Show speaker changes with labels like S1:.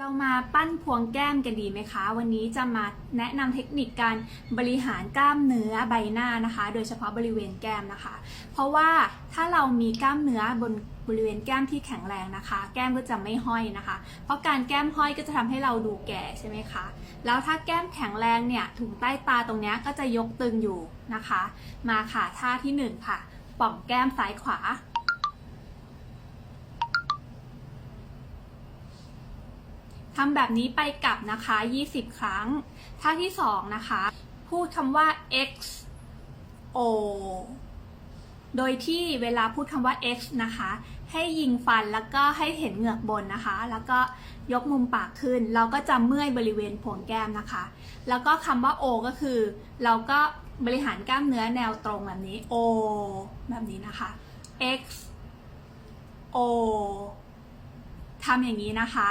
S1: เรามาปั้นพวงแก้มกันดีไหมคะ วันนี้จะมาแนะนำเทคนิคการบริหารกล้ามเนื้อใบหน้านะคะ โดยเฉพาะบริเวณแก้มนะคะ เพราะว่าถ้าเรามีกล้ามเนื้อบนบริเวณแก้มที่แข็งแรงนะคะ แก้มก็จะไม่ห้อยนะคะ เพราะการแก้มห้อยก็จะทำให้เราดูแก่ใช่ไหมคะ แล้วถ้าแก้มแข็งแรงเนี่ยถุงใต้ตาตรงนี้ก็จะยกตึงอยู่นะคะ มาค่ะท่าที่หนึ่งค่ะป่องแก้มซ้ายขวา ทำแบบนี้ไปกลับนะคะ 20 ครั้ง ท่าที่ 2 นะคะ พูดคำว่า x o โดยที่เวลาพูดคำว่า x นะคะ ให้ยิงฟันแล้วก็ให้เห็นเหงือกบนนะคะ แล้วก็ยกมุมปากขึ้น เราก็จะเมื่อยบริเวณโผงแก้มนะคะ แล้วก็คำว่า o ก็คือ เราก็บริหารกล้ามเนื้อแนวตรงแบบนี้ o แบบนี้นะคะ x o ทำอย่างนี้นะคะ